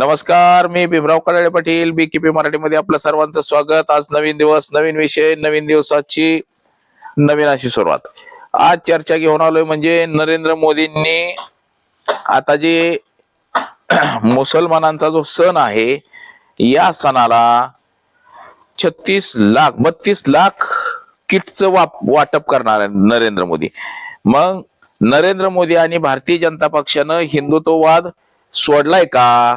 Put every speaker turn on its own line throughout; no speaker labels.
नमस्कार मी भीमराव कडाळे पाटील बीकेपी मराठीमध्ये आपलं सर्वांचं स्वागत. आज नवीन दिवस नवीन विषय नवीन दिवसाची नवीन अशी सुरुवात. आज चर्चा घेऊन आलोय म्हणजे नरेंद्र मोदींनी आता जे मुसलमानांचा जो सण आहे या सणाला छत्तीस लाख बत्तीस लाख किटचं वाप वाटप करणार आहे नरेंद्र मोदी. मग नरेंद्र मोदी आणि भारतीय जनता पक्षानं हिंदुत्ववाद सोडलाय का?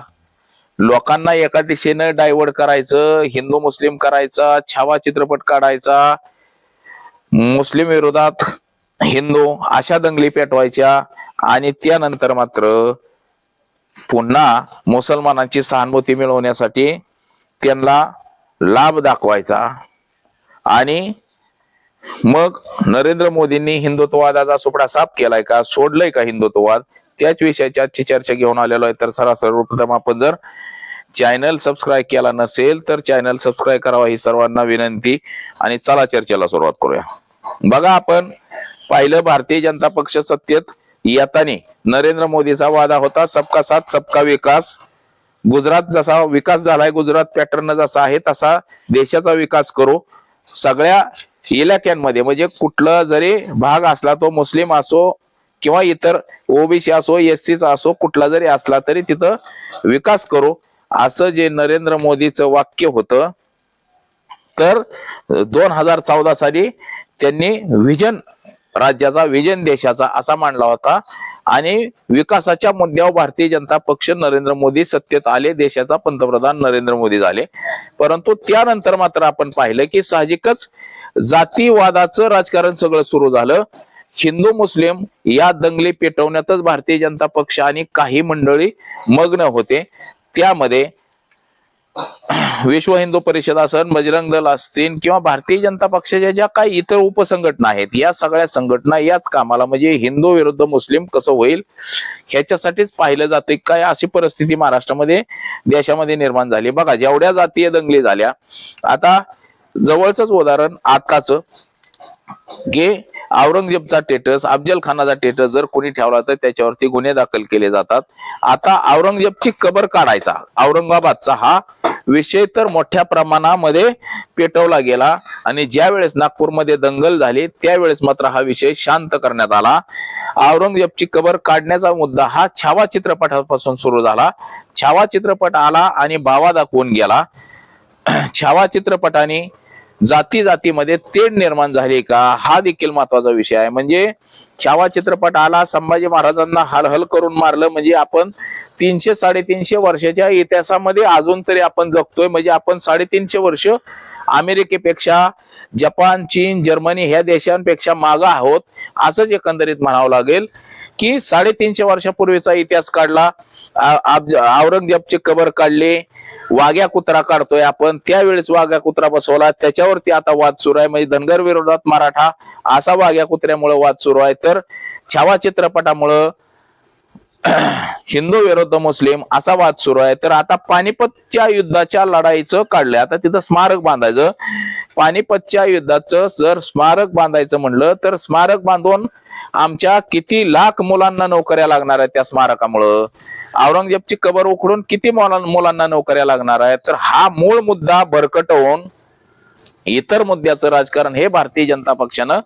लोकांना एका दिशेनं डायव्हर्ट करायचं हिंदू मुस्लिम करायचा छावा चित्रपट काढायचा मुस्लिम विरोधात हिंदू अशा दंगली पेटवायच्या आणि त्यानंतर मात्र पुन्हा मुसलमानांची सहानुभूती मिळवण्यासाठी त्यांना लाभ दाखवायचा. आणि मग नरेंद्र मोदींनी हिंदुत्ववादाचा सुपडा साफ केलाय का? सोडलंय का हिंदुत्ववाद? त्याच विषयाची आजची चर्चा घेऊन आलेलो आहे. तर सरा सर्वप्रथम आपण जर चॅनल सबस्क्राईब केला नसेल तर चॅनल सबस्क्राईब करावा ही सर्वांना विनंती. आणि चला चर्चेला सुरुवात करूया. बघा आपण पाहिलं भारतीय जनता पक्ष सत्तेत येताना नरेंद्र मोदीचा वादा होता सबका साथ सबका विकास. गुजरात जसा विकास झालाय गुजरात पॅटर्न जसा आहे तसा देशाचा विकास करू. सगळ्या इलाक्यांमध्ये म्हणजे कुठला जरी भाग असला तो मुस्लिम असो किंवा इतर ओबीसी असो एस सीचा असो कुठला जरी असला तरी तिथं विकास करू. असं जे नरेंद्र मोदीचं वाक्य होतं तर दोन हजार चौदा साली त्यांनी विजन राज्याचा विजन देशाचा असा मांडला होता. आणि विकासाच्या मुद्द्यावर भारतीय जनता पक्ष नरेंद्र मोदी सत्तेत आले देशाचा पंतप्रधान नरेंद्र मोदी झाले. परंतु त्यानंतर मात्र आपण पाहिलं की साहजिकच जातीवादाचं राजकारण सगळं सुरू झालं. हिंदू मुस्लिम या दंगली पेटवण्यातच भारतीय जनता पक्ष आणि काही मंडळी मग्न होते. त्यामध्ये विश्व हिंदू परिषद असेल बजरंग दल असतील किंवा भारतीय जनता पक्षाच्या ज्या काही इतर उपसंघटना आहेत या सगळ्या संघटना याच कामाला म्हणजे हिंदू विरुद्ध मुस्लिम कसं होईल ह्याच्यासाठीच पाहिलं जाते काय अशी परिस्थिती महाराष्ट्रामध्ये देशामध्ये निर्माण झाली. बघा जेवढ्या जातीय दंगली झाल्या आता जवळच उदाहरण आताच. गे औरंगजेबचा टेटस अफजल खानाचा टेटस जर कोणी ठेवला तर त्याच्यावरती गुन्हे दाखल केले जातात. आता औरंगजेबची कबर काढायचा. औरंगाबादचा हा विषय तर मोठ्या प्रमाणामध्ये पेटवला गेला आणि ज्या वेळेस नागपूरमध्ये दंगल झाली त्यावेळेस मात्र हा विषय शांत करण्यात आला. औरंगजेबची कबर काढण्याचा मुद्दा हा छावा चित्रपटापासून सुरू झाला. छावा चित्रपट आला आणि बावा दाखवून गेला. छावा चित्रपटाने जाती जातीमध्ये तेढ निर्माण झाली का? हा देखील महत्त्वाचा विषय आहे. म्हणजे छावा चित्रपट आला संभाजी महाराजांना हलहल करून मारलं म्हणजे आपण तीनशे साडेतीनशे वर्षाच्या इतिहासामध्ये अजून तरी आपण जगतोय. म्हणजे आपण साडेतीनशे वर्ष अमेरिकेपेक्षा जपान चीन जर्मनी ह्या देशांपेक्षा मागं आहोत असंच एकंदरीत म्हणावं लागेल की साडेतीनशे वर्षापूर्वीचा इतिहास काढला आ- औरंगजेबची कबर काढली वाघ्या कुत्रा काढतोय आपण. त्यावेळेस वाघ्या कुत्रा बसवला. त्याच्यावरती आता वाद सुरू आहे. म्हणजे धनगर विरोधात मराठा असा वाघ्या कुत्र्यामुळे वाद सुरू आहे. तर छावा चित्रपटामुळं हिंदू विरुद्ध मुस्लिम असा वाद सुरू आहे. तर आता पानिपतच्या युद्धाच्या लढाईचं काढलंय. आता तिथं स्मारक बांधायचं. पानिपतच्या युद्धाचं जर स्मारक बांधायचं म्हणलं तर स्मारक बांधून आमच्या किती लाख मुलांना नोकऱ्या लागणार आहेत त्या स्मारकामुळं? औरंगजेबची कबर उखडून किती मुलांना नोकऱ्या लागणार आहेत? तर हा मूळ मुद्दा भरकटवून इतर मुद्द्याचं राजकारण हे भारतीय जनता पक्षानं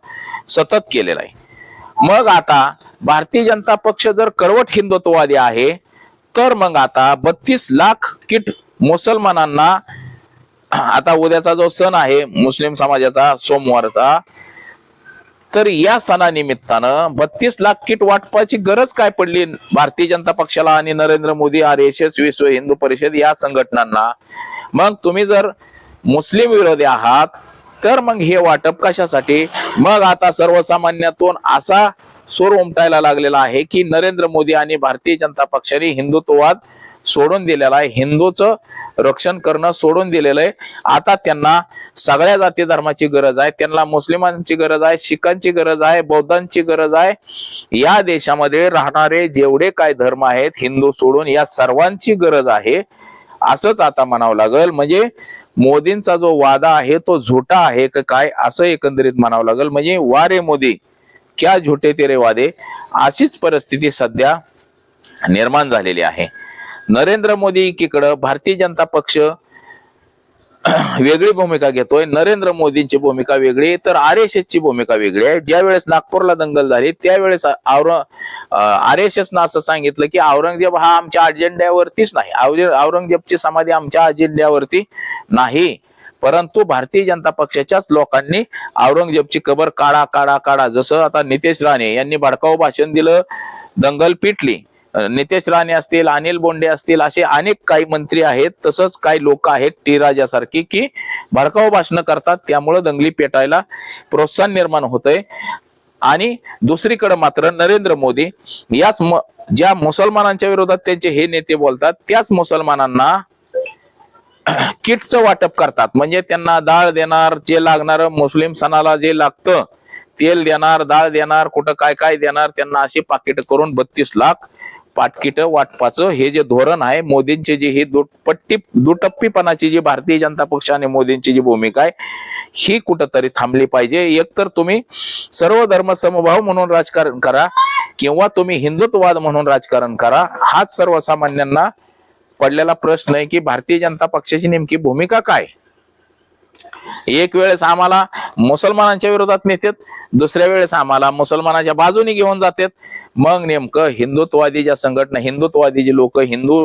सतत केलेलं आहे. मग आता भारतीय जनता पक्ष जर कडवट हिंदुत्ववादी आहे तर मग आता बत्तीस लाख किट मुसलमानांना आता उद्याचा जो सण आहे मुस्लिम समाजाचा सोमवारचा तर या सणानिमित्तानं बत्तीस लाख किट वाटपाची गरज काय पडली भारतीय जनता पक्षाला आणि Narendra Modi R S S Vishwa Hindu Parishad या संघटनांना? मग तुम्ही जर मुस्लिम विरोधी आहात तर मग हे वाटप कशासाठी? मग आता सर्वसामान्यातून असा सूर उमटायला लागलेला आहे की नरेंद्र मोदी आणि भारतीय जनता पक्षाने हिंदुत्ववाद सोडून दिलेला आहे. हिंदूचं रक्षण करणं सोडून दिलेलं आहे. आता त्यांना सगळ्या जाती धर्माची गरज आहे. त्यांना मुस्लिमांची गरज आहे शिखांची गरज आहे बौद्धांची गरज आहे. या देशामध्ये राहणारे जेवढे काय धर्म आहेत हिंदू सोडून या सर्वांची गरज आहे. असंच आता म्हणावं लागेल. म्हणजे मोदींचा जो वादा आहे तो झोटा आहे का काय असं एकंदरीत म्हणावं लागेल. म्हणजे वारे मोदी क्या झोटे तेरे वादे? अशीच परिस्थिती सध्या निर्माण झालेली आहे. नरेंद्र मोदी एकीकडं भारतीय जनता पक्ष वेगळी भूमिका घेतोय. नरेंद्र मोदींची भूमिका वेगळी तर आर एस एसची भूमिका वेगळी आहे. ज्या वेळेस नागपूरला दंगल झाली त्यावेळेस आर एस एस असं सांगितलं की औरंगजेब हा आमच्या अजेंड्यावरतीच नाही. औरंगजेबची समाधी आमच्या अजेंड्यावरती नाही. परंतु भारतीय जनता पक्षाच्याच लोकांनी औरंगजेबची कबर काढा काढा काढा. जसं आता नितेश राणे यांनी भडकाऊ भाषण दिलं दंगल पिटली. नितेश राणे असतील अनिल बोंडे असतील असे अनेक काही मंत्री आहेत. तसंच काही लोक आहेत टी राजासारखी की भडकाऊ भाषण करतात. त्यामुळं दंगली पेटायला प्रोत्साहन निर्माण होतंय. आणि दुसरीकडे मात्र नरेंद्र मोदी याच म- ज्या मुसलमानांच्या विरोधात त्यांचे हे नेते बोलतात त्याच मुसलमानांना किटचं वाटप करतात. म्हणजे त्यांना डाळ देणार जे लागणार मुस्लिम सणाला जे लागतं तेल देणार डाळ देणार कुठं काय काय देणार त्यांना अशी पाकिट करून बत्तीस लाख पाटकिट वाटपाचं हे जे धोरण आहे मोदींचे जे ही दुटपट्टी दुटप्पीपणाची जी भारतीय जनता पक्ष आणि मोदींची जी भूमिका आहे ही कुठंतरी थांबली पाहिजे. एकतर तुम्ही सर्व धर्म समभाव म्हणून राजकारण करा किंवा तुम्ही हिंदुत्ववाद म्हणून राजकारण करा हाच सर्वसामान्यांना पडलेला प्रश्न आहे की भारतीय जनता पक्षाची नेमकी भूमिका काय? एक वेळेस आम्हाला मुसलमानांच्या विरोधात नेतात दुसऱ्या वेळेस आम्हाला मुसलमानाच्या बाजूने घेऊन जातात. मग नेमकं हिंदुत्ववादी ज्या संघटना हिंदुत्ववादी जे लोक हिंदू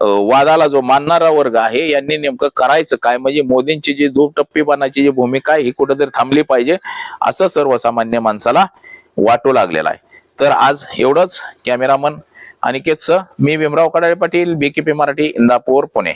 वादाला जो मानणारा वर्ग आहे यांनी नेमकं करायचं काय? म्हणजे मोदींची जी दुटप्पीपणाची जी भूमिका आहे ही कुठेतरी थांबली पाहिजे असं सर्वसामान्य माणसाला वाटू लागलेलं आहे. तर आज एवढंच. कॅमेरामन अनिकेतचं मी भीमराव कडाळे पाटील बीकेपी मराठी इंदापूर पुणे.